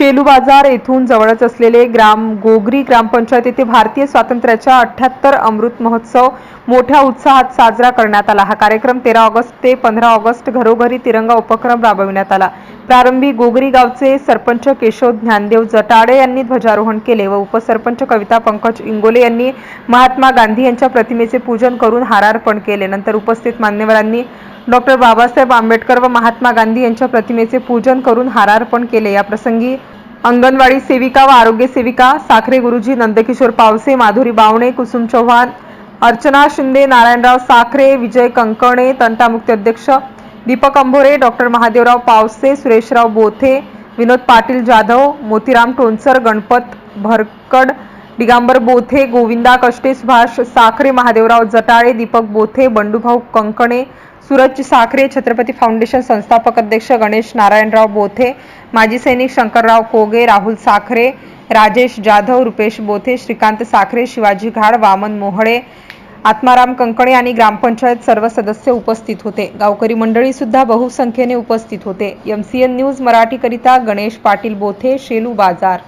शेलू बाजार येथून जवळच असलेले ग्राम गोगरी ग्रामपंचायत येथे भारतीय स्वातंत्र्याच्या अठ्याहत्तर अमृत महोत्सव मोठ्या उत्साहात साजरा करण्यात आला. हा कार्यक्रम तेरा ऑगस्ट ते पंधरा ऑगस्ट घरोघरी तिरंगा उपक्रम राबविण्यात आला. प्रारंभी गोगरी गावचे सरपंच केशव ज्ञानदेव जटाडे यांनी ध्वजारोहण केले व उपसरपंच कविता पंकज इंगोले यांनी महात्मा गांधी यांच्या प्रतिमेचे पूजन करून हारार्पण केले. नंतर उपस्थित मान्यवरांनी डॉक्टर बाबासाहेब आंबेडकर व महात्मा गांधी यांच्या प्रतिमेचे पूजन करून हारार्पण केले. या प्रसंगी अंगणवाडी सेविका व आरोग्य सेविका साखरे गुरुजी नंदकिशोर पावसे माधुरी बावणे कुसुम चव्हाण अर्चना शिंदे नारायणराव साखरे विजय कंकणे तंटामुक्ती अध्यक्ष दीपक अंभोरे डॉक्टर महादेवराव पावसे सुरेशराव बोथे विनोद पाटील जाधव मोतीराम टोनसर गणपत भरकड दिगांबर बोथे गोविंदा कष्टे सुभाष साखरे महादेवराव जटाळे दीपक बोथे बंडूभाऊ कंकणे सूरज साखरे छत्रपती फाउंडेशन संस्थापक अध्यक्ष गणेश नारायणराव बोथे माजी सैनिक शंकरराव कोगे राहुल साखरे राजेश जाधव रुपेश बोथे श्रीकांत साखरे शिवाजी घाड वामन मोहळे आत्माराम कंकणे आणि ग्रामपंचायत सर्व सदस्य उपस्थित होते. गावकरी मंडळी सुद्धा बहुसंख्येने उपस्थित होते. एमसीएन न्यूज मराठीकरिता गणेश पाटील बोथे शेलू बाजार.